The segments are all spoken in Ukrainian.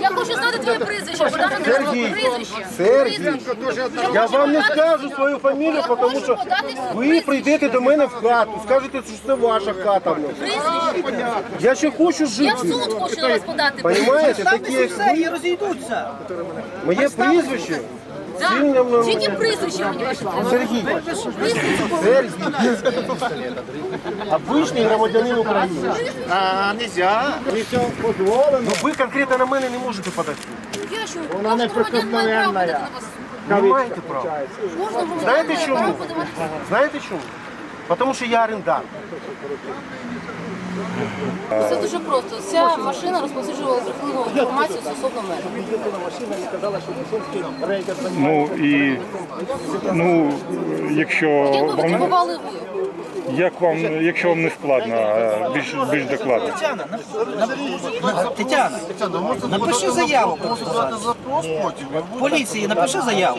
Я хочу знати твоє прізвище, Андрійович, Сергій. прізвище. Сергій. Я вам не скажу свою фамілію, тому що ви прийдете до мене в хату, скажете, що це ваша хата. Прізвище. Я ще хочу Я в жити. суд хочу на вас подати. Понимаєте, такі як ви, розійдуться. моє прізвище. Да. Тільки прізвище мені треба. Сергій. Сергій. Обичний громадянин України. А, нельзя. Ну ви конкретно на мене не можете подати. Я що? Вона не прикосновенна. Не маєте права. Знаєте чому? Знаєте чому? Тому що я орендар. Це дуже просто. Ця машина розповсюджувала брехливу інформацію стосовно мене. Ну і ну, якщо ви вам требували ви? як вам, якщо вам не складно, а більш більш докладно. Тетяна, на- на- Тетяна, напиши заяву. просто зараз. Поліції напиши заяву.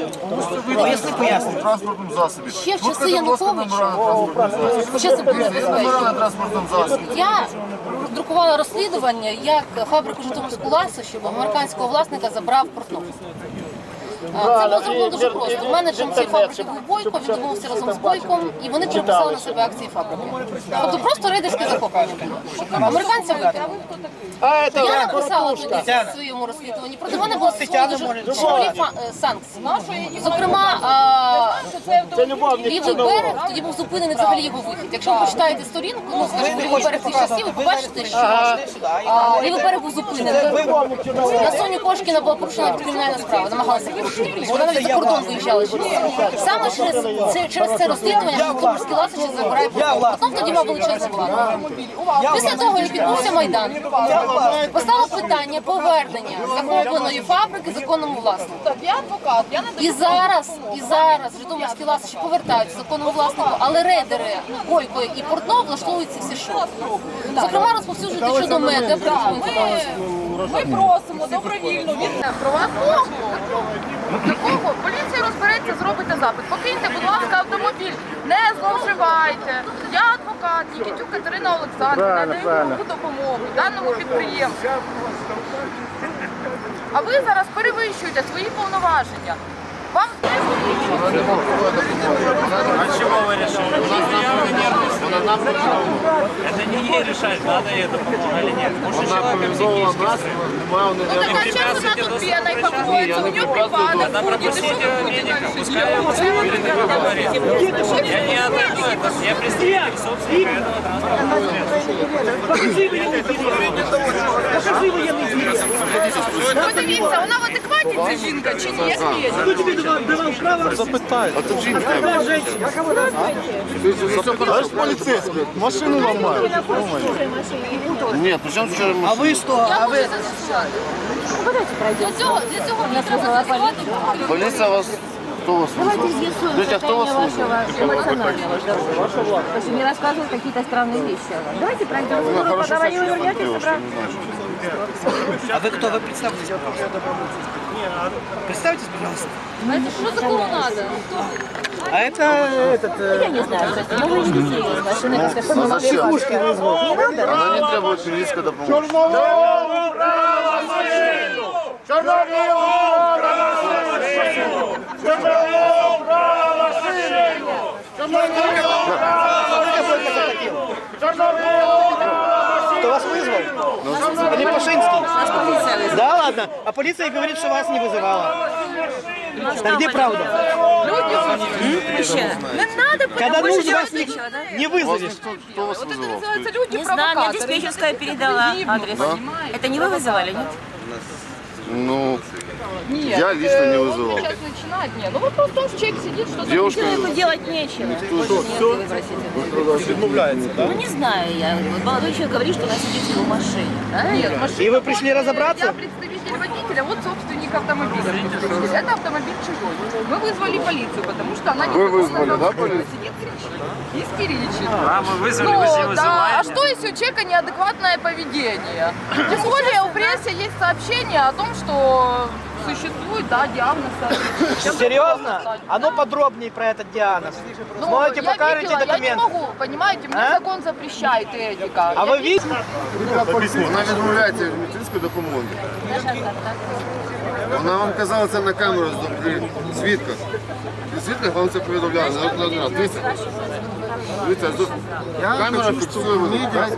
Поясни, поясни. транспортному засобі. Ще в часи Будьте, будь ласка, Януковича. номера на транспортному Хоча це було. Номера безпечно. на транспортному засобі. Я друкувала розслідування, як фабрику Житомирську щоб американського власника забрав Портнов. А, Це було зроблено дуже просто. Менеджером цієї фабрики був Бойко, він домовився разом з Бойком, і вони переписали на себе акції фабрики. Тобто просто рейдерське захоплення. Американця викинули. Я написала тоді в своєму розслідуванні. Проти мене було дуже чималі фа- е, санкції. Зокрема, лівий берег тоді був зупинений взагалі його вихід. Якщо ви почитаєте сторінку, ну скажімо, лівий берег цих часів, ви побачите, що лівий берег був зупинений. На Соню Кошкіна була порушена кримінальна справа, намагалася. Вона навіть за кордон виїжджала. Саме через це, через це розслідування Житомирський ласичі забирає Портнов. Потім тоді мав величезну владу. Після того, як відбувся Майдан, постало питання повернення захопленої фабрики законному власнику. Я адвокат, я не І зараз, і зараз Житомирські ласичі повертаються законному власнику, але рейдери Бойко і Портнов влаштовують ці всі шоу. Зокрема, розповсюджують щодо мене. Ми просимо добровільно від про вас. Такого поліція розбереться, зробите запит. Покиньте, будь ласка, автомобіль. Не зловживайте. Я адвокат, Нікітюк Катерина Олександрівна, даю допомогу даному підприємству. А ви зараз перевищуєте свої повноваження. Вам Это не ей решать, надо ей это помога или нет. Может, человек психически ну така часу вона тут п'яна і пакується, у нього припадок Надо буде. Що пропустить ви ее будете медика, далі пускай робити? посмотрит и поговорит. Я не отойду, это я представитель собственника этого транспортного Подивіться, вона в адекваті ця жінка чи ні? Як є? Товарищ поліцейський. машину ломают. Нет, причем вчера А ви що? А ви? Для цього, для цього мені треба зафіксувати. полиция вас... кто вас Давайте вызвал? состояние вашего эмоционального здоровья. Потому не рассказывают какие-то странные вещи. Давайте пройдем ну, Вы хорошо что обратно. не. А вы кто? Вы представьтесь, пожалуйста. Представьтесь, пожалуйста. Ну, Знаете, что такого надо? А это этот... э, Я не знаю, кстати, но вы не серьезно. Машина как-то помогли. Зачем? Психушки вызвал. Она не требует медицинской допомоги. Кто вас вызвал? Или Пашинский? Да, ладно. А полиция говорит, что вас не вызывала. А где правда? Не надо, Когда нужно вас не, да? не Вас вызовешь. кто, кто вас Вот это вызывал? называется люди Не знаю, мне провокаторы. диспетчерская передала адрес. Это не вы вызывали, нет? Ну, Нет, Я лично не э, вызывал. Он сейчас начинает. Нет, ну вот просто он человек сидит, что-то девушка... Человеку делать нечего. Ну не знаю я. Вот Молодой человек говорит, что она сидит в его машине. Да? Нет, машина И вы пришли разобраться? Я представитель водителя, вот собственник автомобиля. Это автомобиль чужой. Мы вызвали полицию, потому что она не Вы вызвали, да, полицию? Нет, кричит. Истеричит. А, мы вызвали, Ну, вы же да. А что, если у человека неадекватное поведение? Тем более у прессы есть сообщение о том, что Существует, да, диагноз. Чем Серьезно? стать? А ну подробнее про этот диагноз. Ну, Сможете я покажете видела, Я не документы? могу, понимаете, мне А? закон запрещает и этика. А Я ви видите? Вона відмовляється від медицинської допомоги. Вона вам казала це на камеру при свідках. При свідках вам це повідомляли. Не один раз. Дивіться. Дивіться, тут камера фіксує. мене, так?